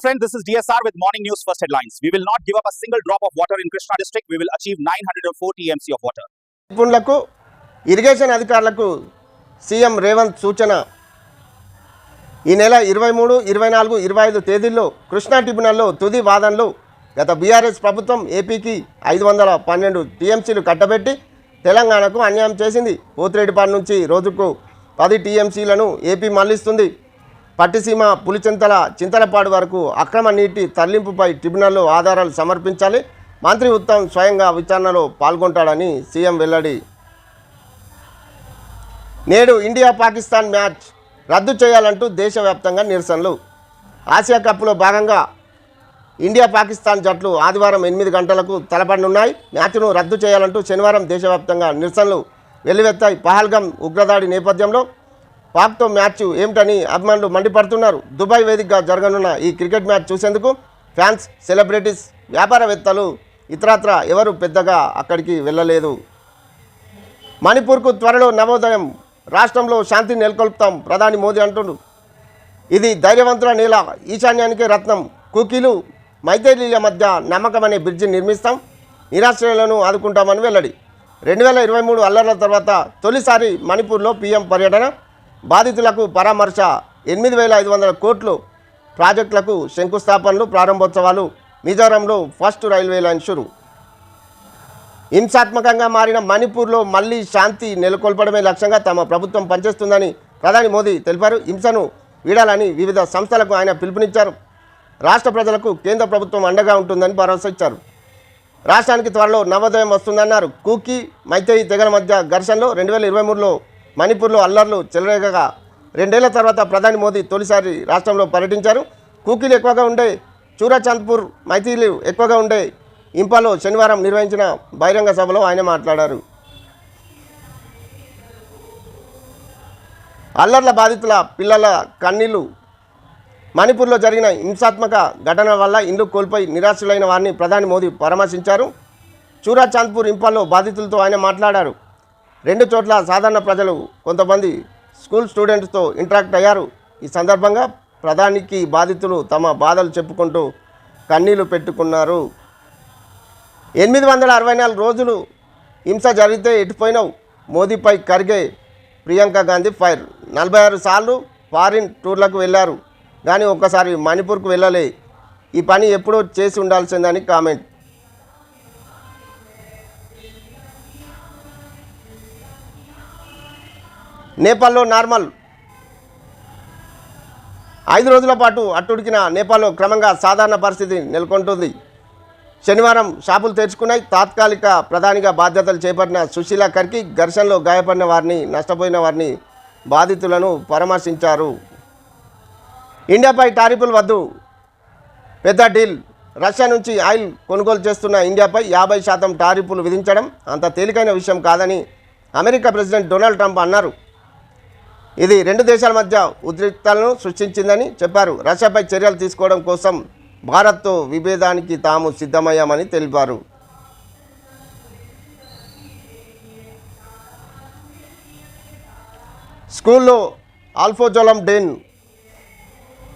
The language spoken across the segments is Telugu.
friend, this is DSR with morning news first headlines. We will not give up a single drop of water in Krishna district. We will achieve 904 TMC of water. నిపుణులకు ఇరిగేషన్ అధికారులకు సీఎం రేవంత్ సూచన ఈ నెల ఇరవై మూడు ఇరవై నాలుగు ఇరవై ఐదు తేదీల్లో కృష్ణా ట్రిబ్యునల్లో తుది వాదనలు గత బీఆర్ఎస్ ప్రభుత్వం ఏపీకి ఐదు వందల పన్నెండు టీఎంసీలు కట్టబెట్టి తెలంగాణకు అన్యాయం చేసింది పోతిరెడ్డిపాడు నుంచి రోజుకు పది టీఎంసీలను ఏపీ మళ్ళిస్తుంది పట్టిసీమ పులిచింతల చింతలపాడు వరకు అక్రమ నీటి తరలింపుపై ట్రిబ్యునల్లో ఆధారాలు సమర్పించాలి. మంత్రి ఉత్తమ్ స్వయంగా విచారణలో పాల్గొంటాడని సీఎం వెల్లడి. నేడు ఇండియా పాకిస్తాన్ మ్యాచ్ రద్దు చేయాలంటూ దేశవ్యాప్తంగా నిరసనలు. ఆసియా కప్లో భాగంగా ఇండియా పాకిస్తాన్ జట్లు ఆదివారం ఎనిమిది గంటలకు తలపడనున్నాయి. మ్యాచ్ను రద్దు చేయాలంటూ శనివారం దేశవ్యాప్తంగా నిరసనలు వెల్లువెత్తాయి. పహల్గం ఉగ్రదాడి నేపథ్యంలో పాక్తో మ్యాచ్ ఏమిటని అభిమానులు మండిపడుతున్నారు. దుబాయ్ వేదికగా జరగనున్న ఈ క్రికెట్ మ్యాచ్ చూసేందుకు ఫ్యాన్స్ సెలబ్రిటీస్ వ్యాపారవేత్తలు ఇతరత్ర ఎవరు పెద్దగా అక్కడికి వెళ్ళలేదు. మణిపూర్కు త్వరలో నవోదయం. రాష్ట్రంలో శాంతి నెలకొల్పుతాం ప్రధాని మోదీ అంటుండు. ఇది ధైర్యవంతుల నేల. ఈశాన్యానికి రత్నం. కుకీలు మైతేలీల మధ్య నమ్మకం అనే బ్రిడ్జి నిర్మిస్తాం. నిరాశ్రయులను ఆదుకుంటామని వెల్లడి. రెండు వేల ఇరవై మూడు అల్లర్ల తర్వాత తొలిసారి మణిపూర్లో పీఎం పర్యటన. బాధితులకు పరామర్శ ఎనిమిది వేల ఐదు వందల కోట్లు ప్రాజెక్టులకు శంకుస్థాపనలు ప్రారంభోత్సవాలు మిజోరంలో ఫస్ట్ రైల్వే లైన్ షురు. హింసాత్మకంగా మారిన మణిపూర్లో మళ్ళీ శాంతి నెలకొల్పడమే లక్ష్యంగా తమ ప్రభుత్వం పనిచేస్తుందని ప్రధాని మోదీ తెలిపారు. హింసను వీడాలని వివిధ సంస్థలకు ఆయన పిలుపునిచ్చారు. రాష్ట్ర ప్రజలకు కేంద్ర ప్రభుత్వం అండగా ఉంటుందని భరోసా ఇచ్చారు. రాష్ట్రానికి త్వరలో నవోదయం వస్తుందన్నారు. కూకీ మైతేయి తెగల మధ్య ఘర్షణలో రెండు వేల ఇరవై మూడులో మణిపూర్లో అల్లర్లు చెలరేగగా. రెండేళ్ళ తర్వాత ప్రధాని మోదీ తొలిసారి రాష్ట్రంలో పర్యటించారు. కూకీలు ఎక్కువగా ఉండే చూరాచంద్పూర్ మైతీలు ఎక్కువగా ఉండే ఇంపాలో శనివారం నిర్వహించిన బహిరంగ సభలో ఆయన మాట్లాడారు. అల్లర్ల బాధితుల పిల్లల కన్నీళ్ళు. మణిపూర్లో జరిగిన హింసాత్మక ఘటన వల్ల ఇండ్లు కోల్పోయి నిరాశులైన వారిని ప్రధాని మోదీ పరామర్శించారు. చూరాచాంద్పూర్ ఇంపాల్లో బాధితులతో ఆయన మాట్లాడారు. రెండు చోట్ల సాధారణ ప్రజలు కొంతమంది స్కూల్ స్టూడెంట్స్తో ఇంటరాక్ట్ అయ్యారు. ఈ సందర్భంగా ప్రధానికి బాధితులు తమ బాధలు చెప్పుకుంటూ కన్నీళ్ళు పెట్టుకున్నారు. ఎనిమిది వందల అరవై నాలుగు రోజులు హింస జరిగితే ఎటుపోయినావు? మోదీపై కరిగే ప్రియాంక గాంధీ ఫైర్. నలభై ఆరు సార్లు ఫారిన్ టూర్లకు వెళ్ళారు. కానీ ఒక్కసారి మణిపూర్కు వెళ్ళలే. ఈ పని ఎప్పుడో చేసి ఉండాల్సిందని కామెంట్. నేపాల్లో నార్మల్. ఐదు రోజుల పాటు అట్టుడికిన నేపాల్లో క్రమంగా సాధారణ పరిస్థితి నెలకొంటుంది. శనివారం షాపులు తెరుచుకున్నాయి. తాత్కాలిక ప్రధానిగా బాధ్యతలు చేపట్టిన సుశీల కర్కి ఘర్షణలో గాయపడిన వారిని నష్టపోయిన వారిని బాధితులను పరామర్శించారు. ఇండియాపై టారిఫులు వద్దు. పెద్ద డీల్. రష్యా నుంచి ఆయిల్ కొనుగోలు చేస్తున్న ఇండియాపై యాభై శాతం టారిఫులు విధించడం అంత తేలికైన విషయం కాదని అమెరికా ప్రెసిడెంట్ డొనాల్డ్ ట్రంప్ అన్నారు. ఇది రెండు దేశాల మధ్య ఉద్రిక్తలను సృష్టించిందని చెప్పారు. రష్యాపై చర్యలు తీసుకోవడం కోసం భారత్తో విభేదానికి తాము సిద్ధమయ్యామని తెలిపారు. స్కూల్లో ఆల్ఫోజోలం డెన్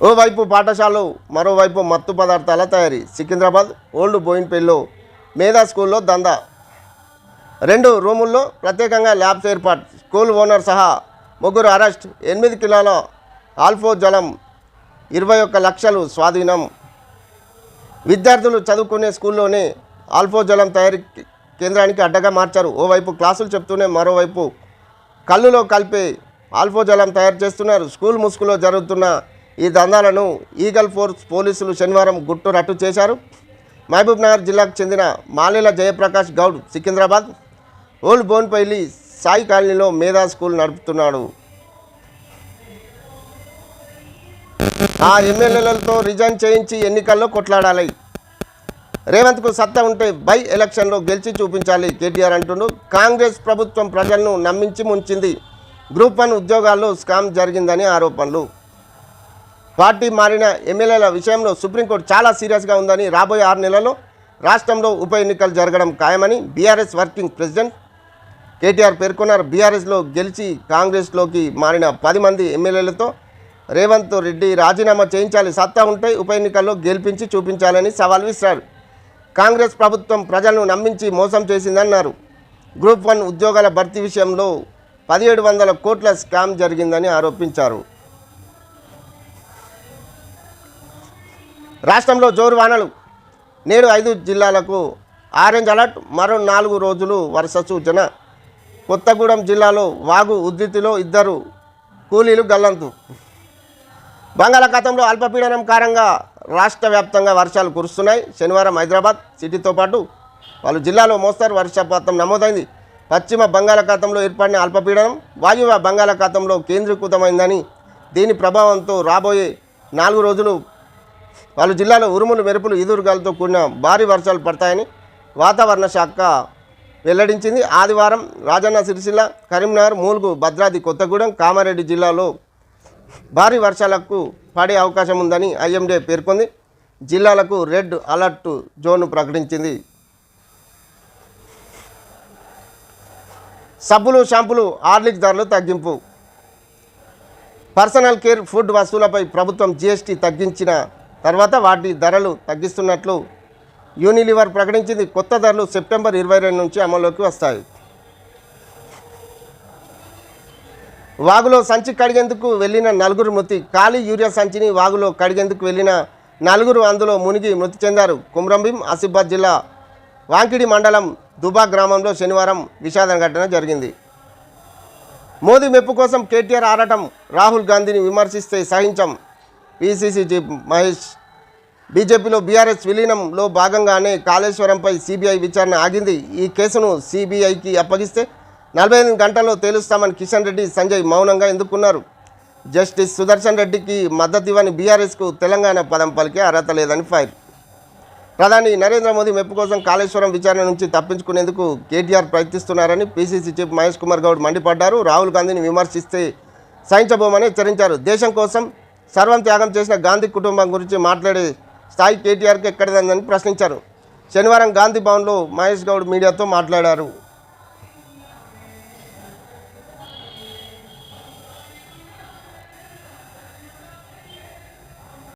ఓవైపు పాఠశాలలు మరోవైపు మత్తు పదార్థాల తయారీ. సికింద్రాబాద్ ఓల్డ్ బోయిన్పల్లిలో మేధా స్కూల్లో దందా. రెండు రూముల్లో ప్రత్యేకంగా ల్యాబ్స్ ఏర్పాటు. స్కూల్ ఓనర్ సహా ముగ్గురు అరెస్ట్ ఎనిమిది కిలోల ఆల్ఫో జలం ఇరవై ఒక్క లక్షలు స్వాధీనం. విద్యార్థులు చదువుకునే స్కూల్లోనే ఆల్ఫో జలం తయారీ కేంద్రానికి అడ్డగా మార్చారు. ఓవైపు క్లాసులు చెప్తూనే మరోవైపు కళ్ళులో కలిపి ఆల్ఫో జలం తయారు చేస్తున్నారు. స్కూల్ ముసుగులో జరుగుతున్న ఈ దందాలను ఈగల్ ఫోర్స్ పోలీసులు శనివారం గుట్టు రట్టు చేశారు. మహబూబ్నగర్ జిల్లాకు చెందిన మాలేల జయప్రకాష్ గౌడ్ సికింద్రాబాద్. ఓల్డ్ బోన్పల్లి సాయి కాలనీలో మేధా స్కూల్ నడుపుతున్నాడు. ఆ ఎమ్మెల్యేలతో రిజైన్ చేయించి ఎన్నికల్లో కొట్లాడాలి. రేవంత్కు సత్తా ఉంటే బై ఎలక్షన్లో గెలిచి చూపించాలి కేటీఆర్ అంటుండు. కాంగ్రెస్ ప్రభుత్వం ప్రజలను నమ్మించి ముంచింది. గ్రూప్ వన్ ఉద్యోగాల్లో స్కామ్ జరిగిందని ఆరోపణలు. పార్టీ మారిన ఎమ్మెల్యేల విషయంలో సుప్రీంకోర్టు చాలా సీరియస్గా ఉందని రాబోయే ఆరు నెలల్లో రాష్ట్రంలో ఉప ఎన్నికలు జరగడం ఖాయమని బీఆర్ఎస్ వర్కింగ్ ప్రెసిడెంట్ కేటీఆర్ పేర్కొన్నారు. బీఆర్ఎస్లో గెలిచి కాంగ్రెస్లోకి మారిన పది మంది ఎమ్మెల్యేలతో రేవంత్ రెడ్డి రాజీనామా చేయించాలి. సత్తా ఉంటే ఉప ఎన్నికల్లో గెలిపించి చూపించాలని సవాల్ విసిరారు. కాంగ్రెస్ ప్రభుత్వం ప్రజలను నమ్మించి మోసం చేసిందన్నారు. గ్రూప్ వన్ ఉద్యోగాల భర్తీ విషయంలో పదిహేడు వందల కోట్ల స్కామ్ జరిగిందని ఆరోపించారు. రాష్ట్రంలో జోరు వానలు. నేడు ఐదు జిల్లాలకు ఆరెంజ్ అలర్ట్. మరో నాలుగు రోజులు వర్ష సూచన. కొత్తగూడెం జిల్లాలో వాగు ఉద్ధృతిలో ఇద్దరు కూలీలు గల్లంతు. బంగాళాఖాతంలో అల్పపీడనం కారణంగా రాష్ట్ర వ్యాప్తంగా వర్షాలు కురుస్తున్నాయి. శనివారం హైదరాబాద్ సిటీతో పాటు పలు జిల్లాలో మోస్తరు వర్షపాతం నమోదైంది. పశ్చిమ బంగాళాఖాతంలో ఏర్పడిన అల్పపీడనం వాయువ్య బంగాళాఖాతంలో కేంద్రీకృతమైందని దీని ప్రభావంతో రాబోయే నాలుగు రోజులు పలు జిల్లాలో ఉరుములు మెరుపులు ఈదురుగాలతో కూడిన భారీ వర్షాలు పడతాయని వాతావరణ శాఖ వెల్లడించింది. ఆదివారం రాజన్న సిరిసిల్ల కరీంనగర్ మూలుగు భద్రాద్రి కొత్తగూడెం కామారెడ్డి జిల్లాలో భారీ వర్షాలకు పడే అవకాశం ఉందని ఐఎండీ పేర్కొంది. జిల్లాలకు రెడ్ అలర్ట్ జోన్ ప్రకటించింది. సబ్బులు షాంపులు హార్లిక్ ధరలు తగ్గింపు. పర్సనల్ కేర్ ఫుడ్ వస్తువులపై ప్రభుత్వం జీఎస్టీ తగ్గించిన తర్వాత వాటి ధరలు తగ్గిస్తున్నట్లు యూనిలివర్ ప్రకటించింది. కొత్త ధరలు సెప్టెంబర్ ఇరవై రెండు నుంచి అమల్లోకి వస్తాయి. వాగులో సంచి కడిగేందుకు వెళ్ళిన నలుగురు మృతి. ఖాళీ యూరియా సంచిని వాగులో కడిగేందుకు వెళ్ళిన నలుగురు అందులో మునిగి మృతి చెందారు. కుమ్రంభీం ఆసిఫాబాద్ జిల్లా వాంకిడి మండలం దుబా గ్రామంలో శనివారం విషాదం ఘటన జరిగింది. మోదీ మెప్పు కోసం కేటీఆర్ ఆడటం రాహుల్ గాంధీని విమర్శిస్తే సహించం. పిసిసి చీఫ్ మహేష్ బీజేపీలో బీఆర్ఎస్ విలీనంలో భాగంగానే కాళేశ్వరంపై సిబిఐ విచారణ ఆగింది. ఈ కేసును సిబిఐకి అప్పగిస్తే నలభై ఎనిమిది గంటల్లో తేలుస్తామని కిషన్ రెడ్డి సంజయ్ మౌనంగా ఎందుకున్నారు? జస్టిస్ సుదర్శన్ రెడ్డికి మద్దతు ఇవ్వని బీఆర్ఎస్కు తెలంగాణ పదం పలికే అర్హత లేదని ఫైర్. ప్రధాని నరేంద్ర మోదీ మెప్పు కోసం కాళేశ్వరం విచారణ నుంచి తప్పించుకునేందుకు కేటీఆర్ ప్రయత్నిస్తున్నారని పీసీసీ చీఫ్ మహేష్ కుమార్ గౌడ్ మండిపడ్డారు. రాహుల్ గాంధీని విమర్శిస్తే సహించబోమని హెచ్చరించారు. దేశం కోసం సర్వం త్యాగం చేసిన గాంధీ కుటుంబం గురించి మాట్లాడే స్థాయి కేటీఆర్కి ఎక్కడిదందని ప్రశ్నించారు. శనివారం గాంధీ భవన్లో మహేష్ గౌడ్ మీడియాతో మాట్లాడారు.